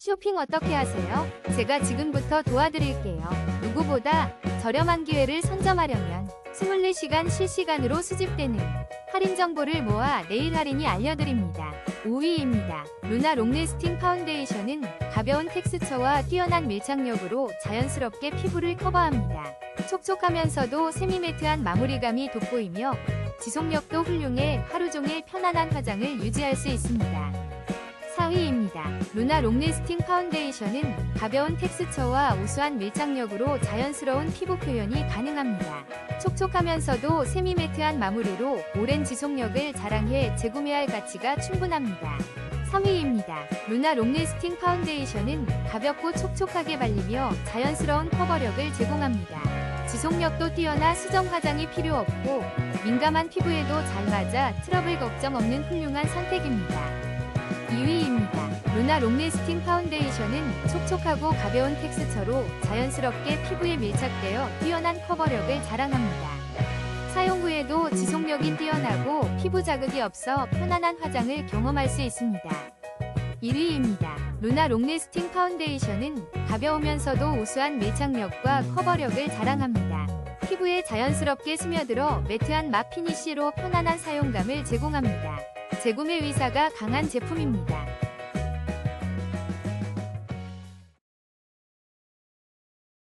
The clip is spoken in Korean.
쇼핑 어떻게 하세요? 제가 지금부터 도와드릴게요. 누구보다 저렴한 기회를 선점하려면 24시간 실시간으로 수집되는 할인 정보를 모아 내일 할인이 알려드립니다. 5위입니다. 루나 롱래스팅 파운데이션은 가벼운 텍스처와 뛰어난 밀착력으로 자연스럽게 피부를 커버합니다. 촉촉하면서도 세미매트한 마무리감이 돋보이며 지속력도 훌륭해 하루 종일 편안한 화장을 유지할 수 있습니다. 4위입니다. 루나 롱래스팅 파운데이션은 가벼운 텍스처와 우수한 밀착력으로 자연스러운 피부 표현이 가능합니다. 촉촉하면서도 세미매트한 마무리로 오랜 지속력을 자랑해 재구매할 가치가 충분합니다. 3위입니다. 루나 롱래스팅 파운데이션은 가볍고 촉촉하게 발리며 자연스러운 커버력을 제공합니다. 지속력도 뛰어나 수정 화장이 필요 없고 민감한 피부에도 잘 맞아 트러블 걱정 없는 훌륭한 선택입니다. 2위입니다. 루나 롱래스팅 파운데이션은 촉촉하고 가벼운 텍스처로 자연스럽게 피부에 밀착되어 뛰어난 커버력을 자랑합니다. 사용 후에도 지속력이 뛰어나고 피부 자극이 없어 편안한 화장을 경험할 수 있습니다. 1위입니다. 루나 롱래스팅 파운데이션은 가벼우면서도 우수한 밀착력과 커버력을 자랑합니다. 피부에 자연스럽게 스며들어 매트한 마 피니쉬로 편안한 사용감을 제공합니다. 재구매 의사가 강한 제품입니다.